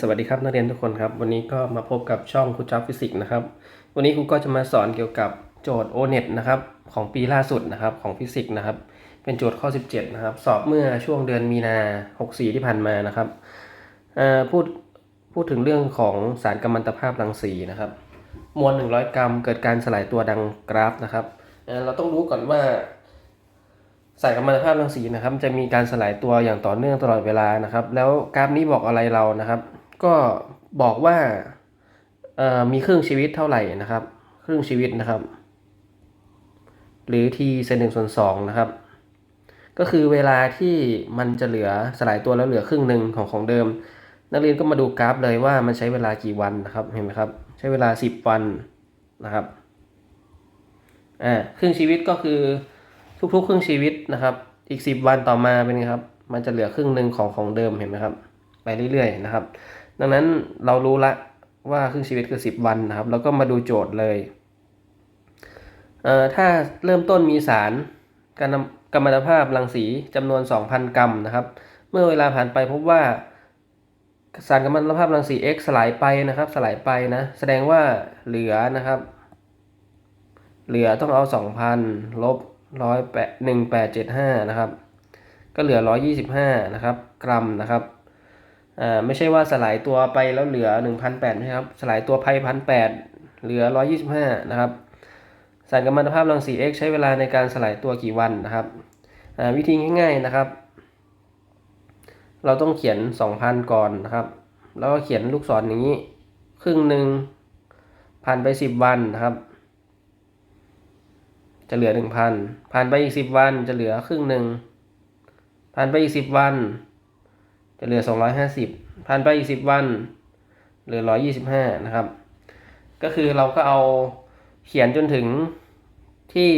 สวัสดีครับนักเรียนทุกคนครับ วันนี้ก็มาพบกับช่องครูจับฟิสิกส์นะครับ วันนี้ครูก็จะมาสอนเกี่ยวกับโจทย์ O-NET นะครับของปีล่าสุดนะครับของฟิสิกส์นะครับ เป็นโจทย์ข้อ 17 นะครับ สอบเมื่อช่วงเดือนมีนา 64 ที่ผ่านมานะครับพูดพูดถึงเรื่องของสารกัมมันตภาพรังสีนะครับ มวล 100 กรัม เกิดการสลายตัวดังกราฟนะครับเราต้องรู้ก่อนว่า สายกัมมันตภาพรังสีนะครับจะมีการสลายตัวอย่างต่อเนื่องตลอดเวลานะครับ แล้วกราฟนี้บอกอะไรเรานะครับ ก็บอกว่ามีครึ่งชีวิตเท่าไหร่นะครับ ครึ่งชีวิตนะครับ หรือ t เศษหนึ่งส่วนสองนะครับ ก็คือเวลาที่มันจะเหลือสลายตัวแล้วเหลือครึ่งหนึ่งของของเดิม นักเรียนก็มาดูกราฟเลยว่ามันใช้เวลากี่วันนะครับเห็นไหมครับ ใช้เวลา 10 วันนะครับอ่าครึ่งชีวิตก็คือ ทุกๆ ครึ่งชีวิตนะครับ อีก 10 วันต่อมาเป็นไงครับ มันจะเหลือครึ่งหนึ่งของของเดิมเห็นไหมครับ ไปเรื่อยๆนะครับ ดังนั้นเรารู้ละว่าครึ่งชีวิตคือ 10 วันนะครับ แล้วก็มาดูโจทย์เลยเอ่อถ้าเริ่มต้นมีสารการกัมมันตภาพรังสีจำนวน 2,000 กรัมนะครับ เมื่อเวลาผ่านไปพบว่าสารกัมมันตภาพรังสี X สลายไปนะครับ สลายไปนะ แสดงว่าเหลือนะครับ เหลือต้องเอา 2,000 ลบ ร้อยแปดหนึ่งแปดเจ็ดห้านะครับ ก็เหลือร้อยยี่สิบห้านะครับ กรัมนะครับอ่าไม่ใช่ว่าสลายตัวไปแล้วเหลือหนึ่งพันแปดนะครับ สลายตัวไปพันแปดเหลือร้อยยี่สิบห้านะครับสารกัมมันตภาพรังสี X ใช้เวลาในการสลายตัวกี่วันนะครับอ่าวิธีง่ายๆนะครับ เราต้องเขียนสองพันก่อนนะครับ แล้วก็เขียนลูกศรอย่างนี้ ครึ่งหนึ่งผ่านไปสิบวันนะครับ จะเหลือหนึ่งพันผ่านไปอีกสิบวันจะเหลือครึ่งหนึ่งผ่านไปอีกสิบวัน จะเหลือสองร้อยห้าสิบผ่านไปอีกสิบวัน เหลือร้อยยี่สิบห้านะครับ ก็คือเราก็เอาเขียนจนถึงที่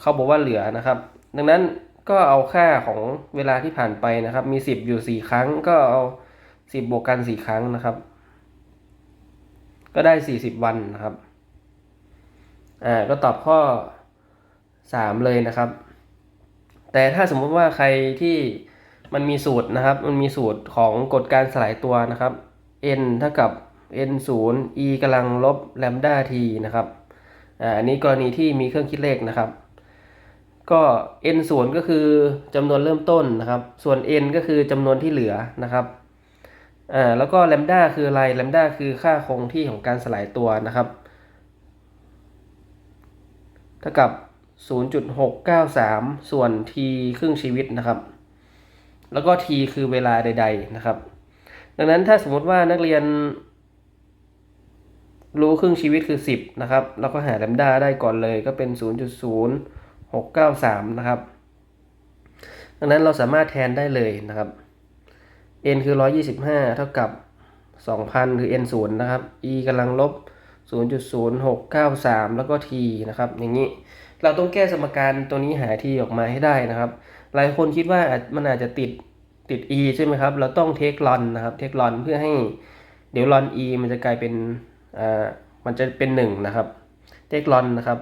เขาบอกว่าเหลือนะครับ ดังนั้นก็เอาค่าของเวลาที่ผ่านไปนะครับ มีสิบอยู่สี่ครั้ง ก็เอาสิบบวกกันสี่ครั้งนะครับ ก็ได้สี่สิบวันนะครับ อ่า ก็ตอบข้อ สามเลยนะครับ แต่ถ้าสมมุติว่าใครที่มันมีสูตรนะครับ มันมีสูตรของกฎการสลายตัวนะครับ n เท่ากับ n 0 e กำลังลบ lambda t นะครับอ่าอันนี้กรณีที่มีเครื่องคิดเลขนะครับ ก็ n 0ก็คือจำนวนเริ่มต้นนะครับ ส่วน n ก็คือจำนวนที่เหลือนะครับอ่าแล้วก็ lambda คืออะไร lambda คือค่าคงที่ของการสลายตัวนะครับ เท่ากับ 0.693 ส่วน t ครึ่งชีวิตนะครับ แล้วก็ t คือเวลาใด ๆนะครับ ดังนั้นถ้าสมมติว่านักเรียน รู้ครึ่งชีวิตคือ 10 นะครับ แล้วก็หาแลมด้าได้ก่อนเลยก็เป็น 0.0693 นะครับ ดังนั้นเราสามารถแทนได้เลยนะครับ n คือ 125 เท่ากับ 2,000 คือ n 0นะครับ e กำลังลบ 0.0693 แล้วก็ t นะครับ อย่างนี้ เราต้องแก้สมการตัวนี้หา t ออกมาให้ได้นะครับ หลายคนคิดว่ามันอาจจะติดติด e ใช่ไหมครับ เราต้องเทคลอนนะครับเทคลอนเพื่อให้เดี๋ยวลอน e มันจะกลายเป็นอ่ามันจะเป็น1นะครับเทคลอนนะครับ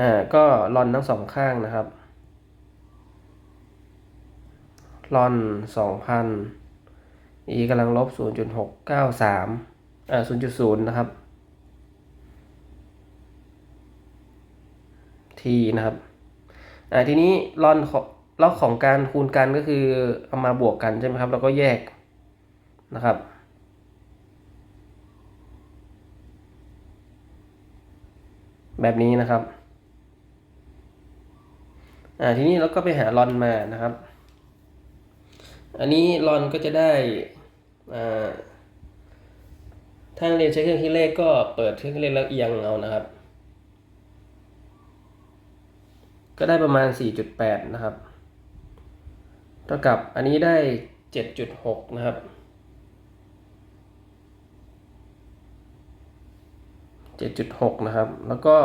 อ่าก็ลอนทั้งสองข้างนะครับลอนสองพัน e กำลังลบ 0.693อ่า0.0 นะครับ t นะครับอ่าทีนี้ลอนของล็อกของการคูณกันก็คือเอามาบวกกันใช่ไหมครับ แล้วก็แยกนะครับ แบบนี้นะครับอ่าทีนี้เราก็ไปหาลอนมานะครับ อันนี้ลอนก็จะได้อ่าถ้าเรียนใช้เครื่องคิดเลขก็เปิดเครื่องคิดเลขแล้วเอียงเอานะครับ ก็ได้ประมาณ 4.8 นะครับ เท่ากับอันนี้ได้ 7.6 นะครับ 7.6 นะครับ แล้วก็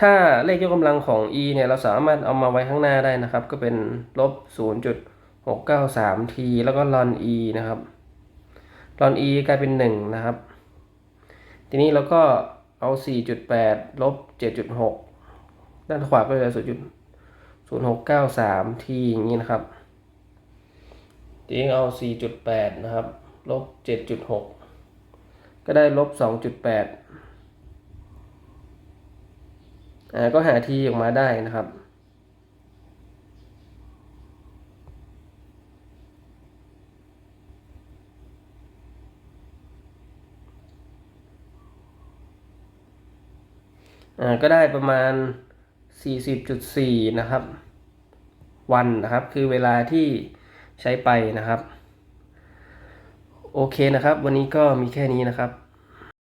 ถ้าเลขยกกำลังของ e เนี่ย เราสามารถเอามาไว้ข้างหน้าได้นะครับ ก็เป็นลบ 0.693 t แล้วก็ลอน e นะครับลอน e กลายเป็น 1 นะครับ ทีนี้เราก็ เอา 4.8 ลบ 7.6 ด้านขวาก็จะ0.0693 t อย่างนี้นะครับจริงเอา 4.8 นะครับ ลบ 7.6 ก็ได้ลบ 2.8 อ่า ก็หาทีออกมาได้นะครับ ก็ได้ประมาณ 40.4 นะครับ วันนะครับ คือเวลาที่ใช้ไปนะครับ โอเคนะครับ วันนี้ก็มีแค่นี้นะครับ